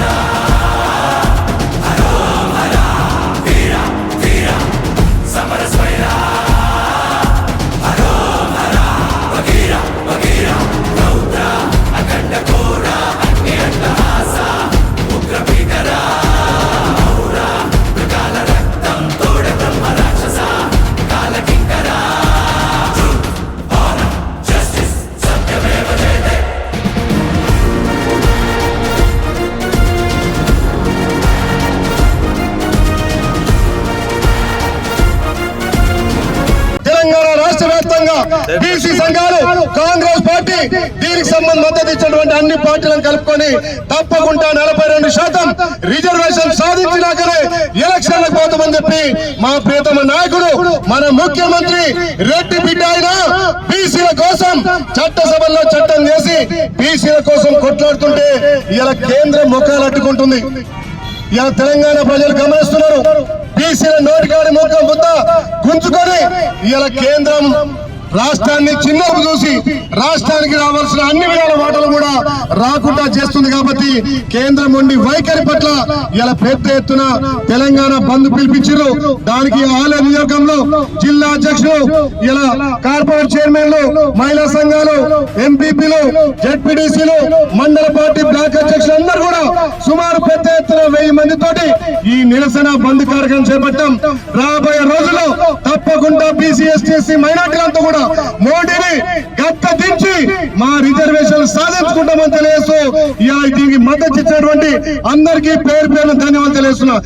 Father భాగంగా BC సంఘాలు Congress party దీనికి సంబంధం మద్దతు ఇచ్చినటువంటి అన్ని పార్టీలను కలుపుకొని తప్పకుండా నలభై రెండు శాతం రిజర్వేషన్ సాధించినాకనే ఎలక్షన్లకు పోతామని చెప్పి మా ప్రియతమ నాయకుడు మన ముఖ్యమంత్రి రెడ్డి బిడ్డ ఆయన బీసీల కోసం చట్టసభల్లో చట్టం చేసి బీసీల కోసం కొట్లాడుతుంటే ఇలా కేంద్రం ముఖాలు అడ్డుకుంటుంది. ఇలా తెలంగాణ ప్రజలు గమనిస్తున్నారు. బీసీల నోటికాడి ముఖం బుద్ధ గుంజుకొని ఇలా కేంద్రం రాష్ట్రాన్ని చిన్నపు చూసి రాష్ట్రానికి రావాల్సిన అన్ని విధాల మాటలు కూడా రాకుండా చేస్తుంది కాబట్టి కేంద్రం ఉండి వైఖరి పట్ల ఇలా పెద్ద ఎత్తున తెలంగాణ బంద్ పిలిపించారు దానికి ఆలయ నియోజకంలో జిల్లా అధ్యక్షులు ఇలా కార్పొరేట్ చైర్మన్లు మహిళా సంఘాలు ఎంపీపీలు జెడ్పీడీసీలు మండల పార్టీ బ్లాక్ అధ్యక్షులు అందరూ కూడా సుమారు పెద్ద ఎత్తున వెయ్యి మందితోటి ఈ నిరసన బంద్ కార్యక్రమం చేపట్టాం. రాబోయే రోజుల్లో తప్పకుండా బీసీ ఎస్టీ ఎస్సీ మైనార్టీలంతా కూడా మోడీని గత్త దించి మా రిజర్వేషన్ సాధించుకుంటామని తెలియజేస్తూ ఇవాళ దీనికి మద్దతు ఇచ్చినటువంటి అందరికీ పేరు పేరు ధన్యవాదాలు తెలియజేస్తున్నా.